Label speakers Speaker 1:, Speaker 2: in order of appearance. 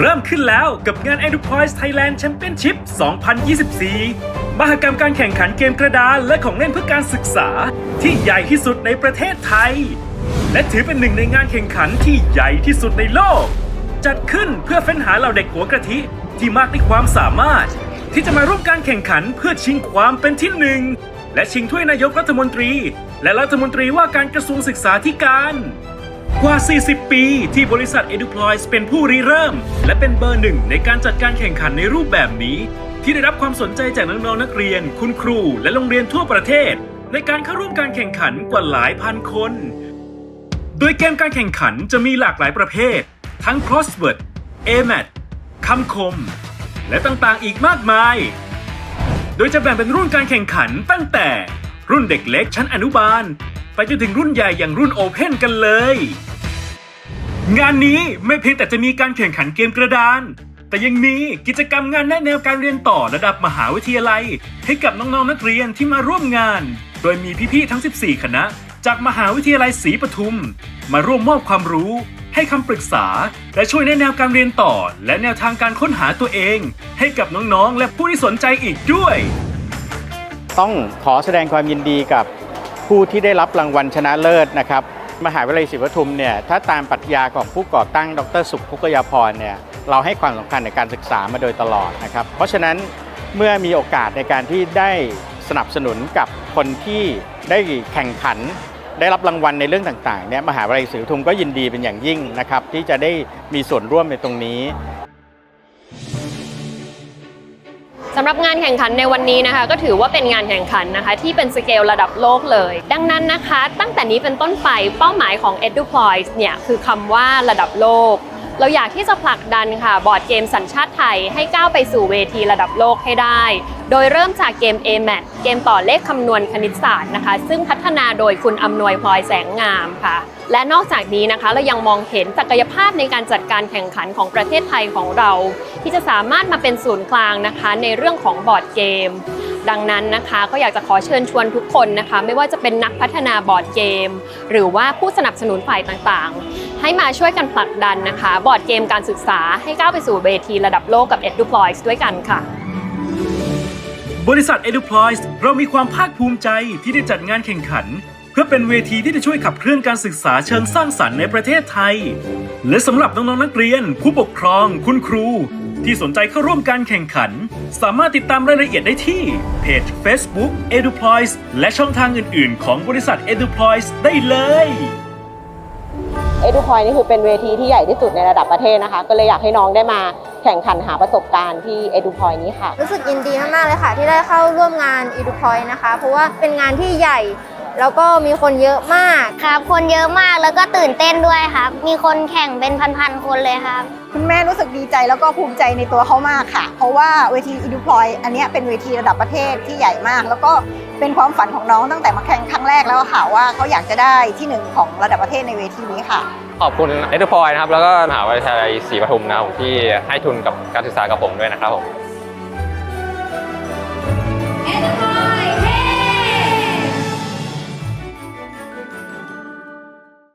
Speaker 1: เริ่มขึ้นแล้วกับงาน Enterprise Thailand Championship 2024 มหกรรมการแข่งขันเกมกระดานและของเล่นเพื่อการศึกษา ที่ใหญ่ที่สุดในประเทศไทย และถือเป็นหนึ่งในงานแข่งขันที่ใหญ่ที่สุดในโลก จัดขึ้นเพื่อเฟ้นหาเหล่าเด็กหัวกะทิที่มากด้วยความสามารถ ที่จะมาร่วมการแข่งขันเพื่อชิงความเป็นที่หนึ่งและชิงถ้วยนายกรัฐมนตรี และรัฐมนตรีว่าการกระทรวงศึกษาธิการ กว่า 40 ปีที่บริษัท EduPloys เป็นผู้ริเริ่ม และเป็นเบอร์หนึ่งในการจัดการแข่งขันในรูปแบบนี้ ที่ได้รับความสนใจจากน้องๆนักเรียน คุณครู และโรงเรียนทั่วประเทศ ในการเข้าร่วมการแข่งขันกว่าหลายพันคน โดยเกมการแข่งขันจะมีหลากหลายประเภท ทั้ง crossword AMAT คำคม และต่างๆอีกมากมาย โดยจะแบ่งเป็นรุ่นการแข่งขันตั้งแต่รุ่นเด็กเล็กชั้นอนุบาล ไปจนถึงรุ่นใหญ่อย่างรุ่นโอเพนกันเลย งานนี้ไม่เพียงแต่จะมีการแข่งขันเกมกระดาน แต่ยังมีกิจกรรมงานแนะแนวการเรียนต่อระดับมหาวิทยาลัย ให้กับน้องๆนักเรียนที่มาร่วมงาน โดยมีพี่ๆทั้ง 14 คณะ จากมหาวิทยาลัยศรีปทุม มาร่วมมอบความรู้ ให้คำปรึกษา และช่วยแนะแนวการเรียนต่อ และแนวทางการค้นหาตัวเอง ให้กับน้องๆ และผู้ที่สนใจอีกด้วย
Speaker 2: ต้องขอแสดงความยินดีกับ ผู้ที่ได้รับรางวัลชนะเลิศนะครับ มหาวิทยาลัยศรีปทุมเนี่ยถ้าตามปรัชญาของผู้ก่อตั้ง ดรสุขพุกยาพรเนี่ยเราให้ความสำคัญในการศึกษามาโดยตลอดนะครับ เพราะฉะนั้นเมื่อมีโอกาสในการที่ได้สนับสนุนกับคนที่ได้แข่งขัน ได้รับรางวัลในเรื่องต่างๆเนี่ยมหาวิทยาลัยศรีปทุมก็ยินดีเป็นอย่างยิ่งนะครับที่จะได้มีส่วนร่วมในตรงนี้
Speaker 3: สำหรับงานแข่งขันในวันนี้นะคะ ก็ถือว่าเป็นงานแข่งขันนะคะ ที่เป็นสเกลระดับโลกเลย ดังนั้นนะคะ ตั้งแต่นี้เป็นต้นไปเป้าหมายของ EduPloys เนี่ยคือคำว่าระดับโลก เราอยากที่จะผลักดันค่ะบอร์ดเกมสัญชาติไทยให้ก้าวไปสู่เวทีระดับโลกให้ได้ โดยเริ่มจากเกม AMAT เกมต่อเลขคำนวณคณิตศาสตร์นะคะ ซึ่งพัฒนาโดยคุณอำนวยพลอยแสงงามค่ะ และนอกจากนี้นะคะเรายังมองเห็นศักยภาพในการจัดการแข่งขันของประเทศไทยของเรา ที่จะสามารถมาเป็นศูนย์กลางนะคะ ในเรื่องของบอร์ดเกม ดังนั้นนะคะก็อยากจะขอเชิญชวนทุกคนนะคะ ไม่ว่าจะเป็นนักพัฒนาบอร์ดเกม หรือว่าผู้สนับสนุนฝ่ายต่างๆ ให้มาช่วยกันผลักดันนะคะ บอร์ดเกมการศึกษาให้ก้าวไปสู่เวทีระดับโลกกับ EduPloys ด้วยกันค่ะ
Speaker 1: บริษัท EduPloys เรามีความภาคภูมิใจที่ได้จัดงานแข่งขัน เพื่อเป็นเวทีที่จะช่วยขับเคลื่อนการศึกษาเชิงสร้างสรรค์ในประเทศไทย และสำหรับน้องๆนักเรียน ผู้ปกครอง คุณครู ที่สนใจเข้าร่วมการแข่งขัน สามารถติดตามรายละเอียดได้ที่เพจ Facebook EduPloys และช่องทางอื่น ๆ ของบริษัท EduPloys ได้เลย
Speaker 4: เอ u ูพอยนี่คือเป็นเวทีที่ใหญ่ที่สุดในระดับประเทศนะคะ ก็เลยอยากให้น้องได้มา แข่งขันหาประสบการณ์ที่ EduPoint นี้ค่ะ
Speaker 5: รู้สึกยินดีมากๆเลยค่ะ ที่ได้เข้าร่วมงาน e d u p o i n t นะคะ เพราะว่าเป็นงานที่ใหญ่ แล้วก็มีคนเยอะมาก
Speaker 6: ครับ คนเยอะมากแล้วก็ตื่นเต้นด้วยครับ มีคนแข่งเป็นพันๆคนเลยครับ
Speaker 7: คุณแม่รู้สึกดีใจแล้วก็ภูมิใจในตัวเขามากค่ะ เพราะว่าเวทีอีดูพลอยอันเนี้ยเป็นเวทีระดับประเทศที่ใหญ่มาก แล้วก็เป็นความฝันของน้องตั้งแต่มาแข่งครั้งแรกแล้วค่ะว่าเขาอยากจะได้ที่หนึ่งของระดับประเทศในเวทีนี้ค่ะ
Speaker 8: ขอบคุณเอ d พอยนะครับแล้วก็มหาวิทยาลัยศรีปทุมนะครับผมที่ให้ทุนกับการศึกษากับผมด้วยนะครับผม